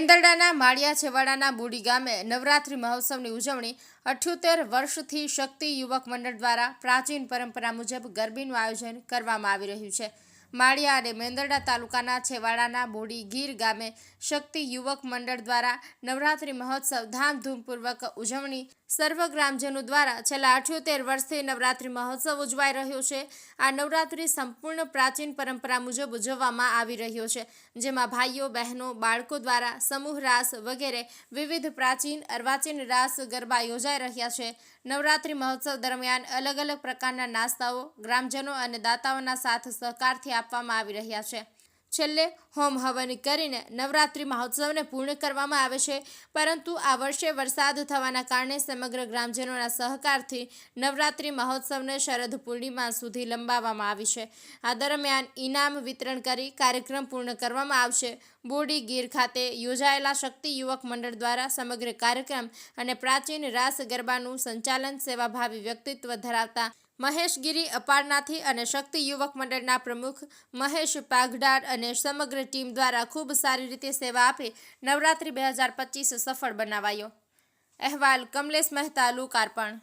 મેંદરડાના માળિયા છેવાડાના બુડી ગામે નવરાત્રિ મહોત્સવની ઉજવણી અઠ્યોતેર વર્ષથી શક્તિ યુવક મંડળ દ્વારા પ્રાચીન પરંપરા મુજબ ગરબીનું આયોજન કરવામાં આવી રહ્યું છે. માળિયા અને મેંદરડા તાલુકાના છેવાડાના બોડી ગીર ગામે શક્તિ યુવક મંડળ દ્વારા નવરાત્રિ મહોત્સવ ધામધૂમપૂર્વક ઉજવણી સર્વ ગ્રામજનો દ્વારા છેલ્લા અઠ્યોતેર વર્ષથી નવરાત્રિ મહોત્સવ ઉજવાઈ રહ્યો છે. આ નવરાત્રિ સંપૂર્ણ પ્રાચીન પરંપરા મુજબ ઉજવવામાં આવી રહ્યો છે, જેમાં ભાઈઓ, બહેનો, બાળકો દ્વારા સમૂહ રાસ વગેરે વિવિધ પ્રાચીન અર્વાચીન રાસ ગરબા યોજાઈ રહ્યા છે. નવરાત્રિ મહોત્સવ દરમિયાન અલગ અલગ પ્રકારના નાસ્તાઓ ગ્રામજનો અને દાતાઓના સાથ સહકારથી આપવામાં આવી રહ્યા છે. છેલ્લે હોમ હવન કરીને નવરાત્રિ મહોત્સવને પૂર્ણ કરવામાં આવે છે. પરંતુ આ વર્ષે વરસાદ થવાના કારણે સમગ્ર ગ્રામજનોના સહકારથી નવરાત્રિ મહોત્સવને શરદ પૂર્ણિમા સુધી લંબાવવામાં આવી છે. આ દરમિયાન ઇનામ વિતરણ કરી કાર્યક્રમ પૂર્ણ કરવામાં આવશે. બોડી ગીર ખાતે યોજાયેલા શક્તિ યુવક મંડળ દ્વારા સમગ્ર કાર્યક્રમ અને પ્રાચીન રાસ ગરબાનું સંચાલન સેવાભાવી વ્યક્તિત્વ ધરાવતા મહેશગીરી અપારનાથી અને શક્તિ યુવક મંડળના પ્રમુખ મહેશ પાઘડાર અને સમગ્ર ટીમ દ્વારા ખૂબ સારી રીતે સેવા આપી નવરાત્રિ બે સફળ બનાવાયો. અહેવાલ કમલેશ મહેતા લોકાર્પણ